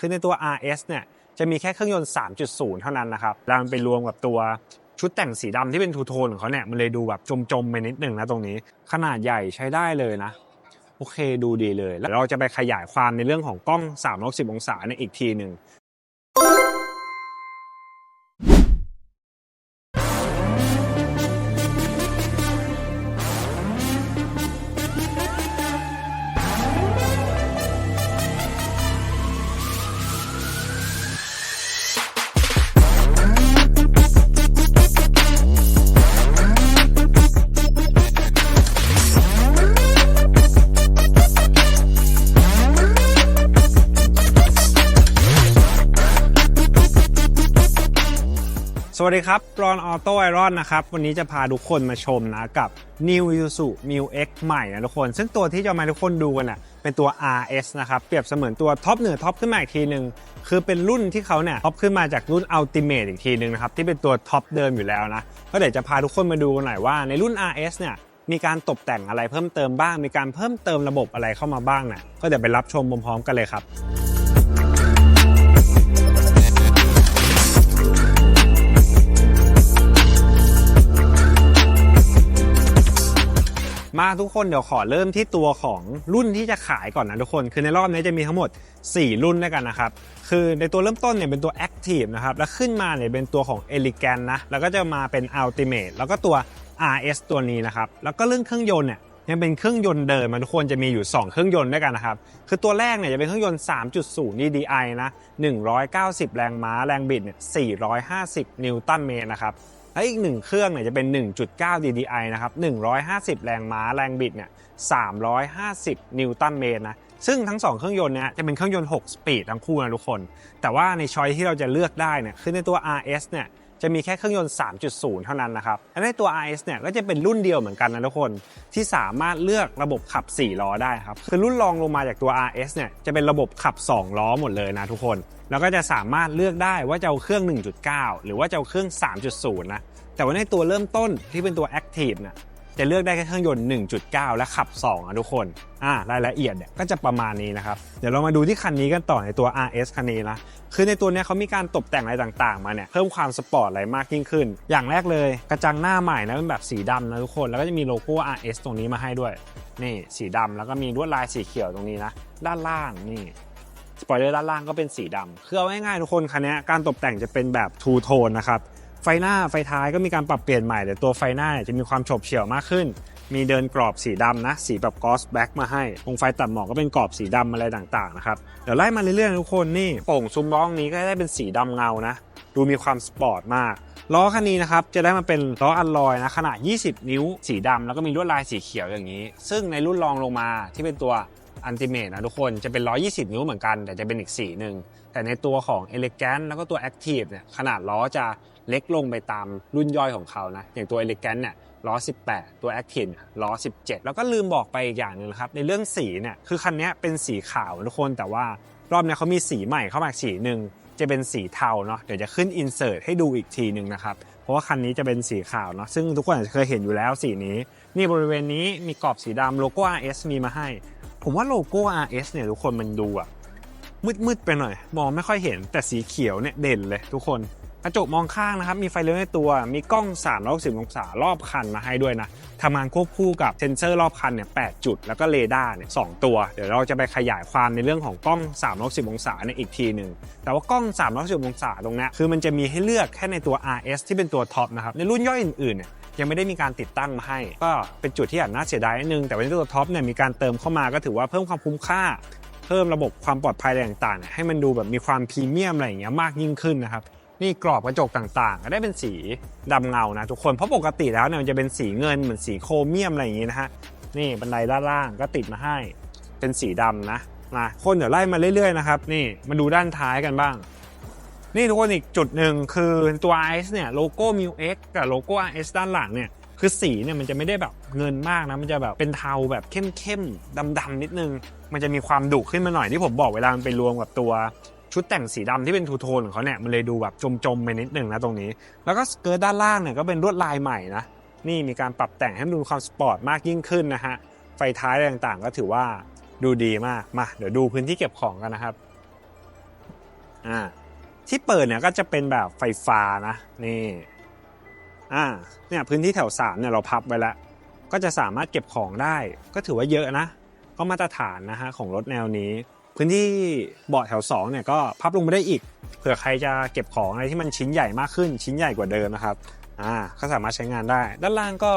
คือในตัว RS เนี่ยจะมีแค่เครื่องยนต์ 3.0 เท่านั้นนะครับแล้วมันไปรวมกับตัวชุดแต่งสีดำที่เป็นทูโทนของเขาเนี่ยมันเลยดูแบบจมๆไปนิดหนึ่งนะตรงนี้ ขนาดใหญ่ใช้ได้เลยนะ โอเคดูดีเลย แล้วเราจะไปขยายความในเรื่องของกล้อง 360 องศาในยอีกทีหนึ่ง สวัสดีครับรอนออโต้ไอรอนนะครับ วันนี้จะพาทุกคนมาชมนะกับ New Isuzu Mu X ใหม่นะทุกคน ซึ่งตัวที่จะมาทุกคนดูกันน่ะเป็นตัว RS นะครับ เปรียบเสมือนตัวท็อปเหนือท็อปขึ้นมาอีกทีหนึ่งคือเป็นรุ่นที่เขาเนี่ยท็อปขึ้นมาจากรุ่น Ultimate อีกทีหนึ่งนะครับที่เป็นตัวท็อปเดิมอยู่แล้วนะ ก็เดี๋ยวจะพาทุกคนมาดูกันหน่อยว่าในรุ่น RS เนี่ยมีการตกแต่งอะไรเพิ่มเติมบ้าง มีการเพิ่มเติมระบบอะไรเข้ามาบ้างนะก็เดี๋ยวไปรับชมพร้อมๆกันเลยครับ มาทุกคนเดี๋ยวขอเริ่มที่ตัวของรุ่นที่จะขายก่อนนะทุกคน คือในรอบนี้จะมีทั้งหมด 4 รุ่นด้วยกันนะครับ คือในตัวเริ่มต้นเนี่ยเป็นตัว Active นะครับ แล้วขึ้นมาเนี่ยเป็นตัวของ Elegant นะ แล้วก็จะมาเป็น Ultimate แล้วก็ตัว RS ตัวนี้นะครับ แล้วก็เรื่องเครื่องยนต์เนี่ยยังเป็นเครื่องยนต์เดิมมันทุกคนจะมีอยู่ 2 เครื่องยนต์ด้วยกันนะครับ คือตัวแรกเนี่ยจะเป็นเครื่องยนต์ 3.0 DDI นะ 190 แรงม้า แรงบิดเนี่ย 450 นิวตันเมตรนะครับ และอีกหนึ่งเครื่องเนี่ยจะเป็น 1.9 DDI นะครับ 150 แรงม้าแรงบิดเนี่ย 350 นิวตันเมตรนะ ซึ่งทั้ง 2 เครื่องยนต์เนี่ยจะเป็นเครื่องยนต์ 6 สปีดทั้งคู่นะทุกคน แต่ว่าในช้อยที่เราจะเลือกได้เนี่ยคือในตัว RS เนี่ย จะมีแค่เครื่องยนต์ 3.0 เท่านั้นนะครับและในตัว RS เนี่ยก็จะเป็นรุ่นเดียวเหมือนกันนะทุกคนที่สามารถเลือกระบบขับ 4 ล้อได้ครับคือรุ่นรองลงมาจากตัว RS เนี่ยจะเป็นระบบขับ 2 ล้อหมดเลยนะทุกคน แล้วก็จะสามารถเลือกได้ว่าจะเอาเครื่อง 1.9 หรือว่าจะเอาเครื่อง 3.0 นะแต่ว่าในตัวเริ่มต้นที่เป็นตัว Active เนี่ย จะเลือกได้แค่เครื่องยนต์ 1.9 และขับ2อะทุกคนอ่ารายละเอียดเนี่ยก็จะประมาณนี้นะครับ เดี๋ยวเรามาดูที่คันนี้กันต่อในตัว RS คันนี้นะคือในตัวเนี้ยเขามีการตกแต่งอะไรต่างๆ มาเนี่ยเพิ่มความสปอร์ตอะไรมากยิ่งขึ้น อย่างแรกเลยกระจังหน้าใหม่นะเป็นแบบสีดำนะทุกคนแล้วก็จะมีโลโก้ RS ตรงนี้มาให้ด้วย นี่สีดำแล้วก็มีลวดลายสีเขียวตรงนี้นะด้านล่างนี่สปอยเลอร์ด้านล่างก็เป็นสีดำคือเอาง่ายๆทุกคนคันนี้การตกแต่งจะเป็นแบบทูโทนนะครับ ไฟหน้าไฟท้ายก็มีการปรับเปลี่ยนใหม่แต่ตัวไฟหน้าเนี่ยจะมีความฉบเฉี่ยวมากขึ้น มีเดินกรอบสีดำนะ สีแบบกอสแบ็กมาให้วงไฟตัดหมอกก็เป็นกรอบสีดำอะไรต่างๆนะครับเดี๋ยวไล่มาเรื่อยๆทุกคนนี่โป่งซุ้มล้อนี้ก็ได้เป็นสีดำเงานะ ดูมีความสปอร์ตมากล้อคันนี้นะครับจะได้มาเป็นล้ออัลลอยนะขนาด 20 นิ้ว สีดำแล้วก็มีลวดลายสีเขียวอย่างนี้ ซึ่งในรุ่นรองลงมาที่เป็นตัวอันติเมตนะทุกคนจะเป็น120 นิ้วเหมือนกัน แต่จะเป็นอีกสีหนึ่งแต่ในตัวของ Elegant แล้วก็ตัว Active เนี่ยขนาดล้อจะ เล็กลงไปตามรุ่นย่อยของเขานะ อย่างตัว Elegant เนี่ยล้อ 18 ตัว Active เนี่ยล้อ 17 แล้วก็ลืมบอกไปอีกอย่างหนึ่งนะครับ ในเรื่องสีเนี่ย คือคันนี้เป็นสีขาวทุกคน แต่ว่ารอบนี้เขามีสีใหม่เข้ามาอีกสีหนึ่ง จะเป็นสีเทาเนาะ เดี๋ยวจะขึ้น insert ให้ดูอีกทีหนึ่งนะครับ เพราะว่าคันนี้จะเป็นสีขาวเนาะ ซึ่งทุกคนอาจจะเคยเห็นอยู่แล้วสีนี้ นี่บริเวณนี้มีกรอบสีดำโลโก้ RS มีมาให้ ผมว่าโลโก้ RS เนี่ยทุกคนมันดูอะมืดๆไปหน่อย มองไม่ค่อยเห็น แต่สีเขียวเนี่ยเด่นเลยทุกคน กระจกมองข้างนะครับ มีไฟเลี้ยวในตัว มีกล้อง 360 องศารอบคันมาให้ด้วยนะทำงานควบคู่กับเซนเซอร์รอบคันเนี่ย 8 จุด แล้วก็เรดาร์เนี่ยสตัว เดี๋ยวเราจะไปขยายความในเรื่องของกล้อง 360 องศาเนี่ยอีกทีหนึ่ง แต่ว่ากล้อง 360 องศาตรงนี้คือมันจะมีให้เลือกแค่ในตัว RS ที่เป็นตัวท็อปนะครับ ในรุ่นย่อยอื่นๆเนี่ยยังไม่ได้มีการติดตั้งมาให้ ก็เป็นจุดที่อาจน่าเสียดายนิดนึง แต่ว่าในตัวท็อปเนี่ยมีการเติมเข้ามาก็ถือว่าเพิ่มความคุ้มค่า เพิ่มระบบความปลอดภัยอะไรต่างๆ ให้มันดูแบบมีความพรีเมียมอะไรอย่างเงี้ยมากยิ่งขึ้นนะครับ นี่กรอบกระจกต่างๆ ก็ได้เป็นสีดำเงานะทุกคน เพราะปกติแล้วเนี่ยมันจะเป็นสีเงินเหมือนสีโครเมียมอะไรอย่างงี้นะฮะ นี่บันไดด้านล่างก็ติดมาให้เป็นสีดำนะมาคนเดี๋ยวไล่มาเรื่อยๆนะครับ นี่มาดูด้านท้ายกันบ้าง นี่ทุกคนอีกจุดหนึ่งคือตัว RS เนี่ยโลโก้ m u X กับโลโก้ RS ด้านหลังเนี่ยคือสีเนี่ยมันจะไม่ได้แบบเงินมากนะ มันจะแบบเป็นเทาแบบเข้มๆดำๆนิดนึง มันจะมีความดุขึ้นมาหน่อยที่ผมบอกเวลามันไปรวมกับตัว ชุดแต่งสีดำที่เป็นทูโทนของเขาเนี่ยมันเลยดูแบบจมๆไปนิดหนึ่งนะตรงนี้ แล้วก็สเกิร์ตด้านล่างเนี่ยก็เป็นลวดลายใหม่นะนี่มีการปรับแต่งให้มันดูความสปอร์ตมากยิ่งขึ้นนะฮะไฟท้ายอะไรต่างๆ ก็ถือว่าดูดีมากมาเดี๋ยวดูพื้นที่เก็บของกันนะครับอ่าที่เปิดเนี่ยก็จะเป็นแบบไฟฟ้านะนี่อ่าเนี่ยพื้นที่แถว3เนี่ยเราพับไว้แล้ว ก็จะสามารถเก็บของได้ ก็ถือว่าเยอะนะ ก็มาตรฐานนะฮะของรถแนวนี้ พื้นที่เบาะแถว2เนี่ยก็พับลงไปได้อีก เผื่อใครจะเก็บของอะไรที่มันชิ้นใหญ่มากขึ้น ชิ้นใหญ่กว่าเดิมนะครับอ่าก็สามารถใช้งานได้ ด้านล่างก็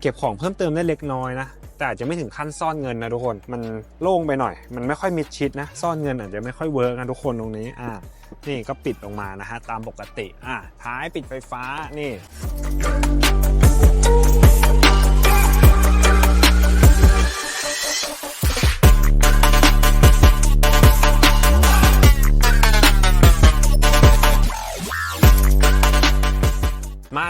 เก็บของเพิ่มเติมได้เล็กน้อยนะแต่อาจจะไม่ถึงขั้นซ่อนเงินนะทุกคนมันโล่งไปหน่อย มันไม่ค่อยมิดชิดนะซ่อนเงินอาจจะไม่ค่อยเวิร์กนะทุกคนตรงนี้อ่านี่ก็ปิดออกมานะฮะตามปกติอ่าท้ายปิดไฟฟ้านี่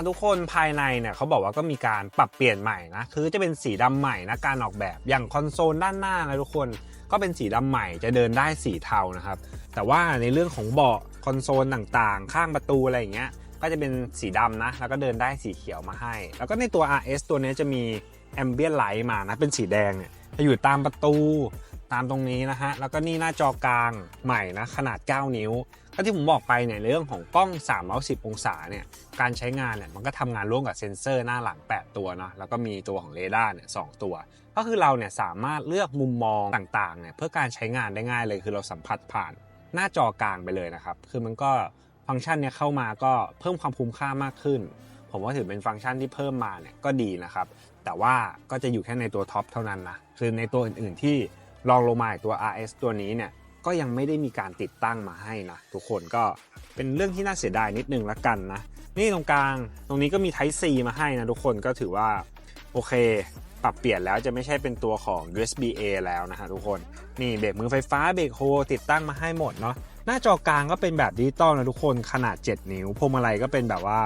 ทุกคนภายในเนี่ยเขาบอกว่าก็มีการปรับเปลี่ยนใหม่นะคือจะเป็นสีดำใหม่นะการออกแบบอย่างคอนโซลด้านหน้านะทุกคนก็เป็นสีดำใหม่จะเดินได้สีเทานะครับ แต่ว่าในเรื่องของเบาะคอนโซลต่างๆ ข้างประตูอะไรอย่างเงี้ยก็จะเป็นสีดำนะ แล้วก็เดินได้สีเขียวมาให้ แล้วก็ในตัว RS ตัวนี้จะมี Ambient Light มานะ เป็นสีแดงเนี่ยจะอยู่ตามประตูตามตรงนี้นะฮะ แล้วก็นี่หน้าจอกลางใหม่นะ ขนาด 9 นิ้ว ก็ที่ผมบอกไปเนี่ยเรื่องของกล้อง310องศาเนี่ยการใช้งานเนี่ยมันก็ทำงานร่วมกับเซ็นเซอร์หน้าหลัง 8 ตัวเนาะแล้วก็มีตัวของเรดาร์เนี่ยสตัว ก็คือเราเนี่ยสามารถเลือกมุมมองต่างๆเนี่ยเพื่อการใช้งานได้ง่ายเลยคือเราสัมผัสผ่านหน้าจอกลางไปเลยนะครับ คือมันก็ฟังก์ชันเนี่ยเข้ามาก็เพิ่มความคุ้มค่ามากขึ้น ผมว่าถือเป็นฟังก์ชันที่เพิ่มมาเนี่ยก็ดีนะครับ แต่ว่าก็จะอยู่แค่ในตัวท็อปเท่านั้นนะ คือในตัวอื่นๆที่ลองลงมาอีกตัว RS ตัวนี้เนี่ย ก็ยังไม่ได้มีการติดตั้งมาให้นะทุกคนก็เป็นเรื่องที่น่าเสียดายนิดนึงละกันนะ นี่ตรงกลางตรงนี้ก็มี Type C มาให้นะทุกคนก็ถือว่าโอเค ปรับเปลี่ยนแล้วจะไม่ใช่เป็นตัวของ USB A แล้วนะฮะทุกคนนี่เบรกมือไฟฟ้าเบรกโฮติดตั้งมาให้หมดเนาะหน้าจอกลางก็เป็นแบบดิจิตอลนะทุกคนขนาด 7 นิ้วพวงมาลัยก็เป็นแบบว่า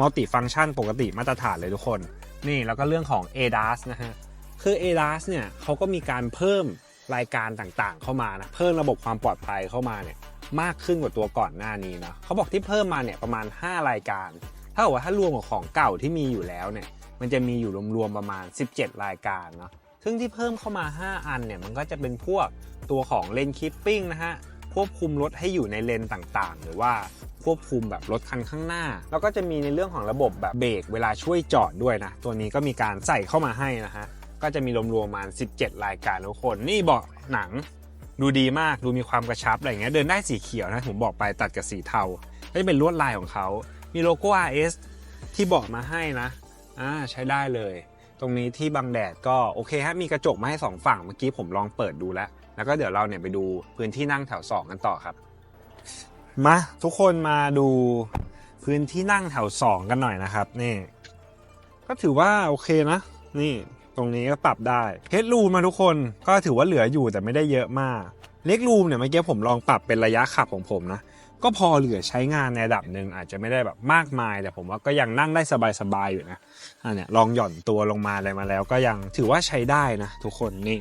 มัลติฟัง c t ชันปกติมาตรฐานเลยทุกคน นี่แล้วก็เรื่องของ ADAS นะฮะคือ ADAS เนี่ยเขาก็มีการเพิ่ม รายการต่างๆ เข้ามานะเพิ่มระบบความปลอดภัยเข้ามาเนี่ยมากขึ้นกว่าตัวก่อนหน้านี้นะเขาบอกที่เพิ่มมาเนี่ยประมาณ 5 รายการ ถ้ากับว่าถ้ารวมกับของเก่าที่มีอยู่แล้วเนี่ยมันจะมีอยู่รวมๆประมาณ 17 รายการเนาะซึ่งที่เพิ่มเข้ามา 5 อันเนี่ยมันก็จะเป็นพวกตัวของเลนคิปปิ้งนะฮะควบคุมรถให้อยู่ในเลนต่างๆ หรือว่าควบคุมแบบรถคันข้างหน้า แล้วก็จะมีในเรื่องของระบบแบบเบรกเวลาช่วยจอดด้วยนะ ตัวนี้ก็มีการใส่เข้ามาให้นะฮะ ก็จะมีรวมๆประมาณ 17 รายการทุกคน นี่เบาะหนังดูดีมากดูมีความกระชับอะไรอย่างเงี้ยเดินได้สีเขียวนะผมบอกไปตัดกับสีเทาก็จะเป็นลวดลายของเขามีโลโก้ RS ที่เบาะมาให้นะอ่าใช้ได้เลย ตรงนี้ที่บังแดดก็โอเคฮะมีกระจกมาให้สองฝั่งเมื่อกี้ผมลองเปิดดูแล้ว แล้วก็เดี๋ยวเราเนี่ยไปดูพื้นที่นั่งแถว 2 กันต่อครับมาทุกคนมาดูพื้นที่นั่งแถว 2 กันหน่อยนะครับนี่ก็ถือว่าโอเคนะ นี่ ตรงนี้ก็ปรับได้เฮดรูมมาทุกคนก็ถือว่าเหลืออยู่แต่ไม่ได้เยอะมากเล็กรูมเนี่ยเมื่อกี้ผมลองปรับเป็นระยะขับของผมนะก็พอเหลือใช้งานในระดับหนึ่งอาจจะไม่ได้แบบมากมาย แต่ผมว่าก็ยังนั่งได้สบายๆอยู่นะอันเนี้ยลองหย่อนตัวลงมาอะไรมาแล้ว ก็ยังถือว่าใช้ได้นะทุกคนนี่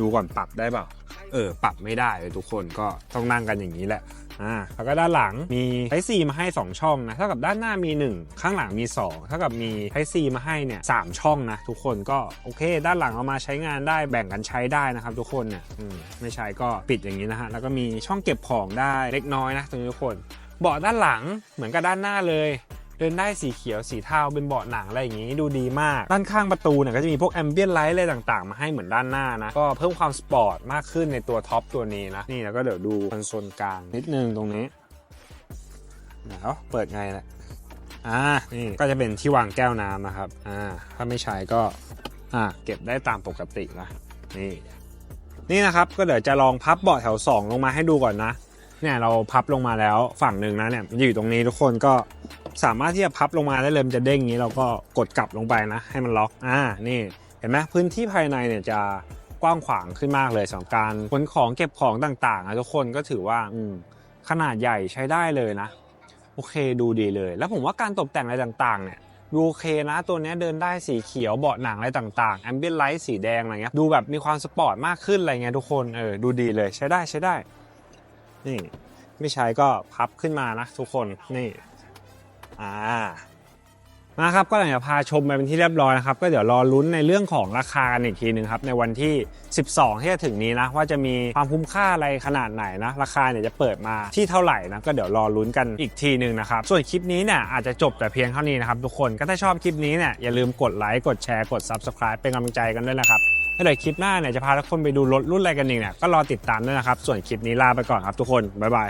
ดูก่อนปรับได้เปล่าเออปรับไม่ได้เลยทุกคนก็ต้องนั่งกันอย่างนี้แหละอ่าแล้วก็ด้านหลังมีไทซีมาให้ 2 ช่องนะเท่ากับด้านหน้ามี 1 ข้างหลังมี2เท่ากับมีไทซีมาให้เนี่ยสามช่องนะทุกคนก็โอเค ด้านหลังเอามาใช้งานได้แบ่งกันใช้ได้นะครับทุกคนเนี่ยอืมไม่ใช้ก็ปิดอย่างนี้นะฮะแล้วก็มีช่องเก็บของได้เล็กน้อยนะตรงนี้ทุกคนเบาะด้านหลังเหมือนกับด้านหน้าเลย เดินได้สีเขียวสีเทาเป็นเบาะหนังอะไรอย่างนี้ดูดีมาก ด้านข้างประตูเนี่ยก็จะมีพวกแอมเบียนไลท์อะไรต่างๆ มาให้เหมือนด้านหน้านะ ก็เพิ่มความสปอร์ตมากขึ้นในตัวท็อปตัวนี้นะ นี่แล้วก็เดี๋ยวดูคอนโซลกลางนิดนึงตรงนี้เดี๋ยวเปิดไงนะอ่านี่ก็จะเป็นที่วางแก้วน้ำนะครับอ่าถ้าไม่ใช้ก็อ่าเก็บได้ตามปกตินะนี่นี่นะครับก็เดี๋ยวจะลองพับเบาะแถว 2 ลงมาให้ดูก่อนนะเนี่ยเราพับลงมาแล้วฝั่งหนึ่งนะเนี่ยมันอยู่ตรงนี้ทุกคนก็ สามารถที่จะพับลงมาได้เลยมันจะเด้งอย่างนี้เราก็กดกลับลงไปนะ ให้มันล็อกอ่านี่เห็นไหมพื้นที่ภายในเนี่ยจะกว้างขวางขึ้นมากเลยสำหรับการขนของเก็บของต่างๆนะทุกคนก็ถือว่าอืมขนาดใหญ่ใช้ได้เลยนะ โอเคดูดีเลย แล้วผมว่าการตกแต่งอะไรต่างๆ เนี่ยดูโอเคนะตัวนี้เดินได้สีเขียวเบาะหนังอะไรต่างๆแอมเบียนไลท์สีแดงอะไรเงี้ยดูแบบมีความสปอร์ตมากขึ้นอะไรเงี้ยทุกคนเออดูดีเลยใช้ได้ใช้ได้ นี่ ไม่ใช้ก็พับขึ้นมานะทุกคนนี่ อ่าครับก็หลังจากพาชมไปเป็นที่เรียบร้อยนะครับก็เดี๋ยวรอลุ้นในเรื่องของราคากันอีกทีหนึ่งครับในวันที่ 12 ที่จะถึงนี้นะว่าจะมีความคุ้มค่าอะไรขนาดไหนนะราคาเนี่ยจะเปิดมาที่เท่าไหร่นะก็เดี๋ยวรอลุ้นกันอีกทีหนึ่งนะครับส่วนคลิปนี้เนี่ยอาจจะจบแต่เพียงเท่านี้นะครับทุกคนก็ถ้าชอบคลิปนี้เนี่ยอย่าลืมกดไลค์กดแชร์กด Subscribe เป็นกำลังใจกันด้วยนะครับถ้าเดี๋ยวคลิปหน้าเนี่ยจะพาทุกคนไปดูรถรุ่นอะไรกันอีกเนี่ยก็รอติดตามด้วยนะครับส่วนคลิปนี้ลาไปก่อนครับทุกคนบ๊ายบาย